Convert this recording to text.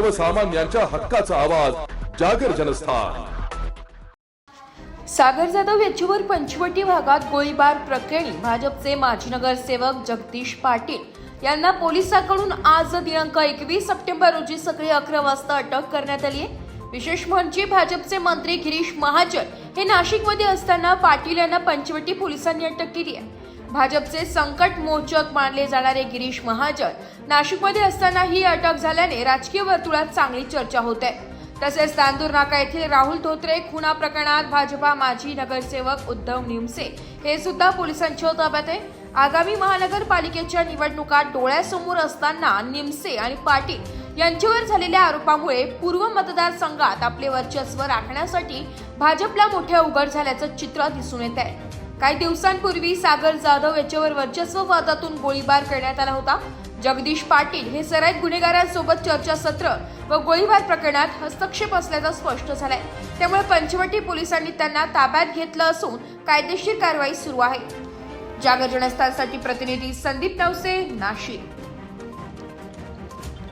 सर्वसामान्यांच्या हक्काचा आवाज जागर जनस्थान. सागर जाधव याच्यावर पंचवटी भागात गोळीबार प्रकरणी भाजपचे माजी नगरसेवक जगदीश पाटील यांना पोलिसांकडून आज दिनांक एकवीस सप्टेंबर रोजी सकाळी अकरा वाजता अटक करण्यात आली आहे. विशेष म्हणजे भाजपचे मंत्री गिरीश महाजन हे नाशिकमध्ये असताना पाटील यांना पंचवटी पोलिसांनी अटक केली आहे. भाजपचे संकट मोचक मानले जाणारे गिरीश महाजन नाशिकमध्ये असताना ही अटक झाल्याने राजकीय वर्तुळात चांगली चर्चा होत आहे. तसेच तांदूर नाका येथील राहुल धोत्रे खुना प्रकरणात भाजपा माजी नगरसेवक उद्धव निमसे हे सुद्धा पोलिसांच्या ताब्यात आहे. आगामी महानगरपालिकेच्या निवडणुका डोळ्यासमोर असताना निमसे आणि पाटील यांच्यावर झालेल्या आरोपामुळे पूर्व मतदारसंघात आपले वर्चस्व राखण्यासाठी भाजपला मोठे उघड झाल्याचं चित्र दिसून येत आहे. काही दिवसांपूर्वी सागर जाधव याच्यावर वर्चस्व वादातून गोळीबार करण्यात आला होता. जगदीश पाटील हे सराईत गुन्हेगारांसोबत चर्चासत्र व गोळीबार प्रकरणात हस्तक्षेप असल्याचं स्पष्ट झालंय. त्यामुळे पंचवटी पोलिसांनी त्यांना ताब्यात घेतलं असून कायदेशीर कारवाई सुरू आहे. जागर जनस्थानसाठी प्रतिनिधी संदीप नवसे नाशिक.